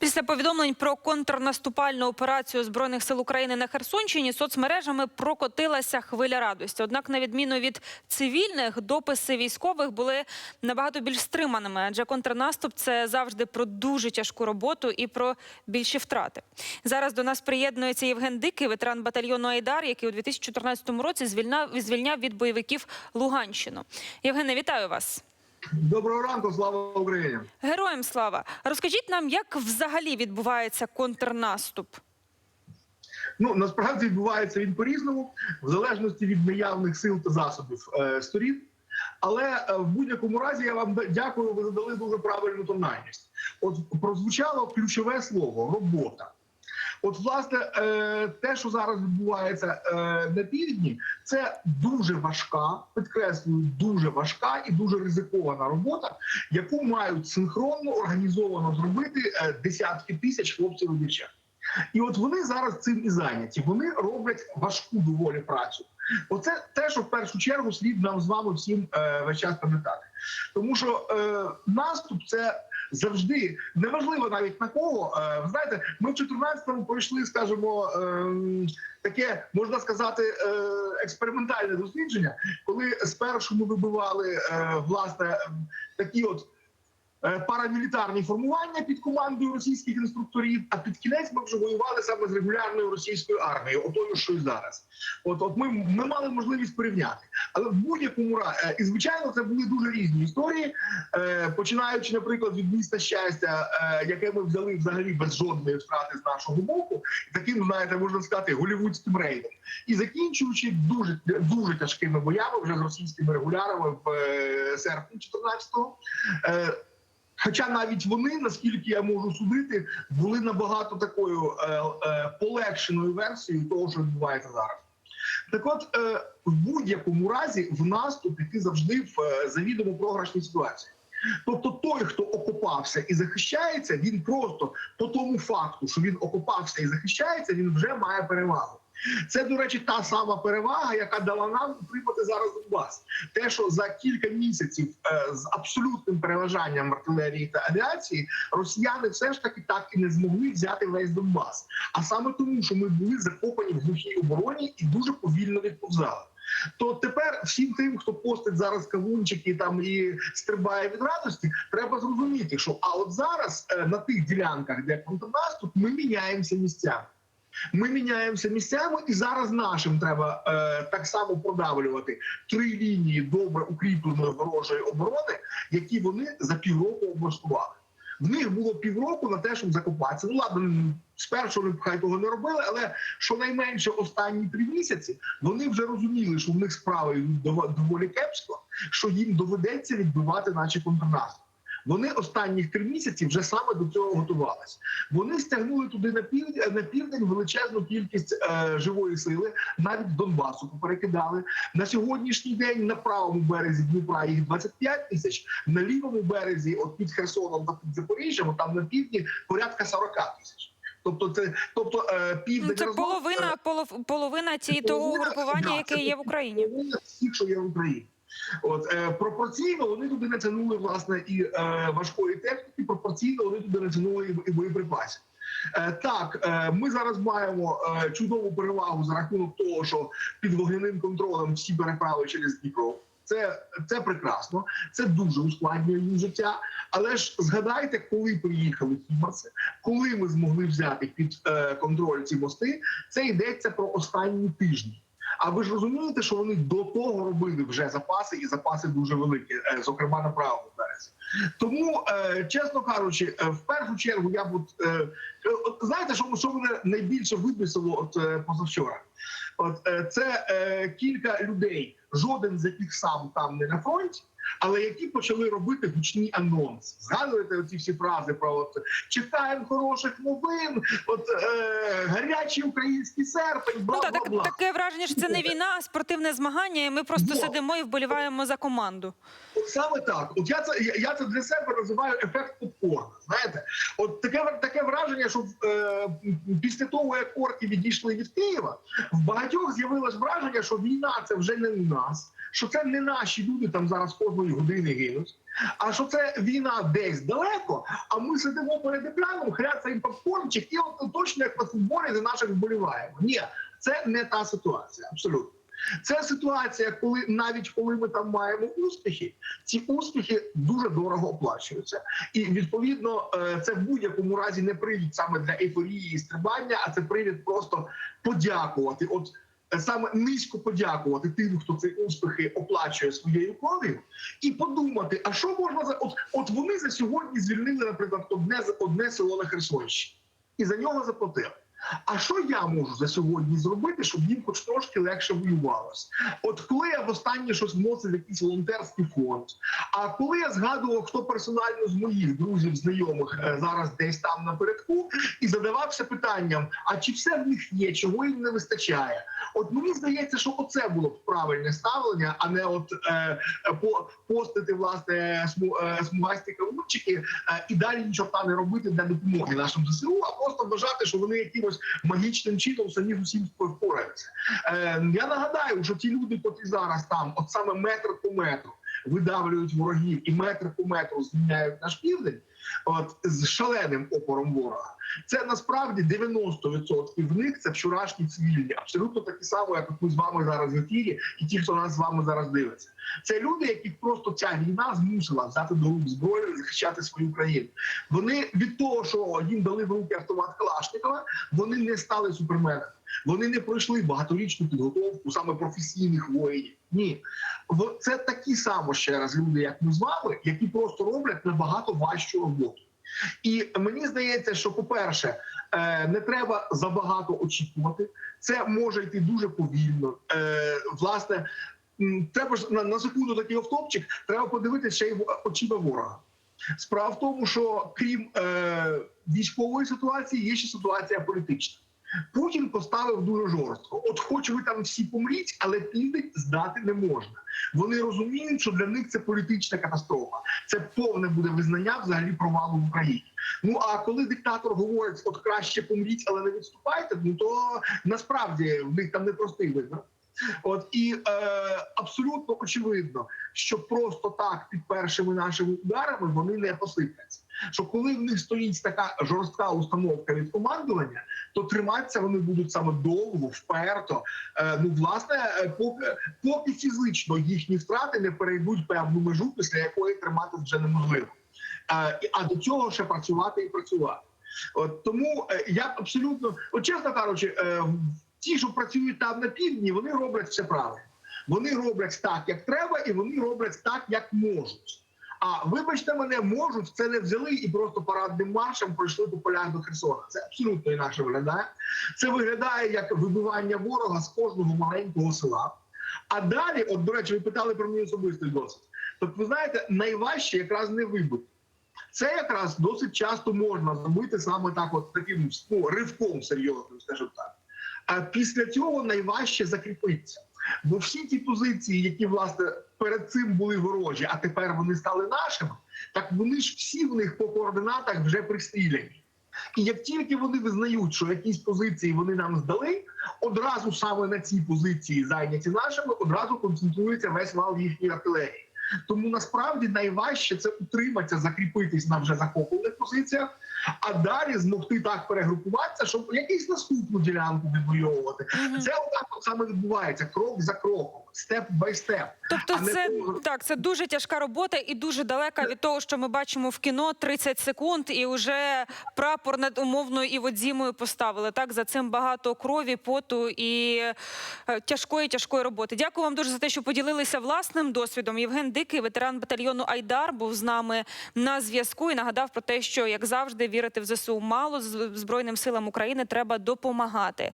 Після повідомлень про контрнаступальну операцію збройних сил України на Херсонщині соцмережами прокотилася хвиля радості. Однак, на відміну від цивільних, дописи військових були набагато більш стриманими, адже контрнаступ це завжди про дуже тяжку роботу і про більші втрати. Зараз до нас приєднується Євген Дикий, ветеран батальйону Айдар, який у 2014 році звільняв, звільняв від бойовиків Луганщину. Євгене, вітаю вас. Доброго ранку, слава Україні! Героям слава! Розкажіть нам, як взагалі відбувається контрнаступ? Ну насправді відбувається він по-різному, в залежності від наявних сил та засобів е, сторін. Але е, в будь-якому разі я вам дякую. Ви задали дуже правильну тональність. От прозвучало ключове слово робота. От, власне, е, те, що зараз відбувається е, на півдні, це дуже важка, підкреслюю, дуже важка і дуже ризикована робота, яку мають синхронно організовано зробити е, десятки тисяч хлопців і дівчат. І от вони зараз цим і зайняті. Вони роблять важку доволі працю. Оце те, що в першу чергу слід нам з вами всім весь час пам'ятати. Тому що е, наступ це завжди неважливо навіть на кого. Е, ви знаєте, ми в 14-му пройшли, скажімо, е, таке можна сказати, е, експериментальне дослідження, коли спершу ми вибивали власне такі от. Е, Парамілітарні формування під командою російських інструкторів, а під кінець ми вже воювали саме з регулярною російською армією, отою, що і зараз. От, от ми, ми мали можливість порівняти. Але в будь-якому разі, і звичайно, це були дуже різні історії, е, починаючи, наприклад, від міста щастя, е, яке ми взяли взагалі без жодної втрати з нашого боку, таким, знаєте, можна сказати, голівудським рейдом, і закінчуючи дуже дуже тяжкими боями вже з російськими регулярами в е, серпні 14-го. Хоча навіть вони, наскільки я можу судити, були набагато такою е, е, полегшеною версією того, що відбувається зараз. Так от, е, в будь-якому разі в наступі ти завжди в е, завідомо програшній ситуації. Тобто той, хто окопався і захищається, він просто по тому факту, що він окопався і захищається, він вже має перевагу. Це, до речі, та сама перевага, яка дала нам утримати зараз Донбас. Те, що за кілька місяців е, з абсолютним переважанням артилерії та авіації росіяни все ж таки так і не змогли взяти весь Донбас. А саме тому, що ми були закопані в глухій обороні і дуже повільно відповзали. То тепер всім тим, хто постить зараз кавунчики там і стрибає від радості, треба зрозуміти, що а от зараз е, на тих ділянках, де контрнаступ, ми міняємося місцями. Ми міняємося місцями, і зараз нашим треба е, так само продавлювати три лінії добре укріпленої ворожої оборони, які вони за півроку облаштували. В них було півроку на те, щоб закопатися. Ну ладно, спершу вони хай того не робили, але щонайменше останні три місяці вони вже розуміли, що в них справи доволі кепсько, що їм доведеться відбивати наші контрнаступ. Вони останніх три місяці вже саме до цього готувалися. Вони стягнули туди на південь на південь величезну кількість е, живої сили, навіть Донбасу поперекидали. На сьогоднішній день на правому березі Дніпра їх 25 тисяч, на лівому березі, от під Херсоном та під Запоріжжям, там на півдні порядка 40 тисяч. Тобто, це тобто е, південь Ну, це половина, полов, половина ті, того угрупування, яке є в Україні. половина всіх, що є в Україні. От е, пропорційно вони туди натягнули власне і е, важкої техніки, пропорційно вони туди натягнули і, і боєприпасів. Е, так, е, ми зараз маємо е, чудову перевагу за рахунок того, що під вогняним контролем всі переправи через Дніпро. Це, це прекрасно, це дуже ускладнює їм життя. Але ж згадайте, коли приїхали хімарси, коли ми змогли взяти під контроль ці мости, це йдеться про останні тижні. А ви ж розумієте, що вони до того робили вже запаси, і запаси дуже великі, е, зокрема на правому березі. Тому, е, чесно кажучи, е, в першу чергу я б знаєте, що, що мене найбільше вибісило от позавчора? От це кілька людей, жоден з яких сам там не на фронті. Але які почали робити гучні анонси, згадуєте оці всі фрази про от чекаємо хороших новин, от е, гарячий український серпень, бла Ну бла так, бла. так, таке враження, що це не війна, а спортивне змагання, і ми просто Ну. сидимо і вболіваємо за команду. От саме так. От я це я, я це для себе називаю ефект попкорна. Знаєте, от таке таке враження, що е, після того, як орки відійшли від Києва, в багатьох з'явилось враження, що війна це вже не у нас. Що це не наші люди там зараз кожної години гинуть, а що це війна десь далеко, а ми сидимо перед екраном, хряцаємо попкорнчик і от точно як на футболі за наших вболіваємо. Ні, це не та ситуація, абсолютно. Це ситуація, коли навіть коли ми там маємо успіхи, ці успіхи дуже дорого оплачуються. І відповідно е, це в будь-якому разі не привід саме для ейфорії і стрибання, а це привід просто подякувати. От саме низько подякувати тим, хто ці успіхи оплачує своєю кров'ю, і подумати, а що можна за от, от вони за сьогодні звільнили, наприклад, одне одне село на Херсонщині, і за нього заплатили. А що я можу за сьогодні зробити, щоб їм хоч трошки легше воювалося? От коли я востаннє щось вносив якийсь волонтерський фонд, а коли я згадував, хто персонально з моїх друзів, знайомих е, зараз десь там напередку, і задавався питанням: а чи все в них є, чого їм не вистачає? От мені здається, що оце було б правильне ставлення, а не от е, по, постити власне сму, е, смугасті кавунчики е, і далі нічого там не робити для допомоги нашим ЗСУ, а просто вважати, що вони якимось магічним чином самі з усім впораються. Е, я нагадаю, що ті люди, поки зараз там, от саме метр по метру, видавлюють ворогів і метр по метру звільняють наш південь, от з шаленим опором ворога. Це насправді 90% в них це вчорашні цивільні, абсолютно такі самі, як ми з вами зараз в ефірі, і ті, хто нас з вами зараз дивиться. Це люди, яких просто ця війна змусила взяти до рук зброю і захищати свою країну. Вони від того, що їм дали в руки автомат Калашникова, вони не стали суперменами. Вони не пройшли багаторічну підготовку саме професійних воїнів. Ні, це такі само ще раз люди, як ми з вами, які просто роблять набагато важчу роботу. І мені здається, що, по-перше, е, не треба забагато очікувати. Це може йти дуже повільно. Е, Власне, треба ж на, на секунду такий автопчик, треба подивитися ще й очима ворога. Справа в тому, що крім е, військової ситуації, є ще ситуація політична. Путін поставив дуже жорстко. От, хоч ви там всі помріть, але південь здати не можна. Вони розуміють, що для них це політична катастрофа. Це повне буде визнання взагалі провалу в Україні. Ну а коли диктатор говорить, от краще помріть, але не відступайте, ну то насправді в них там непростий вибір. От і е, абсолютно очевидно, що просто так під першими нашими ударами вони не посипляться. Що коли в них стоїть така жорстка установка від командування, то триматися вони будуть саме довго, вперто. Е, ну власне, е, поки поки фізично їхні втрати не перейдуть певну межу, після якої триматися вже неможливо. Е, а до цього ще працювати і працювати. От тому я абсолютно, от чесно кажучи, ті, що працюють там на півдні, вони роблять все правильно. Вони роблять так, як треба, і вони роблять так, як можуть. А вибачте мене, можуть це не взяли і просто парадним маршем пройшли по полях до Херсона. Це абсолютно інакше виглядає. Це виглядає як вибивання ворога з кожного маленького села. А далі, от до речі, ви питали про мій особистий досвід. Тобто, ви знаєте, найважче якраз не вибити. Це якраз досить часто можна зробити саме так, от таким ну, ривком серйозним, скажімо так. А після цього найважче закріпитися. Бо всі ті позиції, які власне перед цим були ворожі, а тепер вони стали нашими, так вони ж всі в них по координатах вже пристріляні. І як тільки вони визнають, що якісь позиції вони нам здали, одразу саме на ці позиції зайняті нашими, одразу концентрується весь вал їхньої артилерії. Тому насправді найважче це утриматися, закріпитись на вже захоплених позиціях, а далі змогти так перегрупуватися, щоб якусь наступну ділянку відвоювати. Це отак от саме відбувається крок за кроком, степ бай степ. Тобто, А це того- так, це дуже тяжка робота і дуже далека від того, що ми бачимо в кіно 30 секунд, і вже прапор над умовною Іводзімою поставили. Так за цим багато крові, поту і е, тяжкої, тяжкої роботи. Дякую вам дуже за те, що поділилися власним досвідом. Євген Дикий, ветеран батальйону Айдар, був з нами на зв'язку і нагадав про те, що як завжди вірити в ЗСУ мало збройним силам України треба допомагати.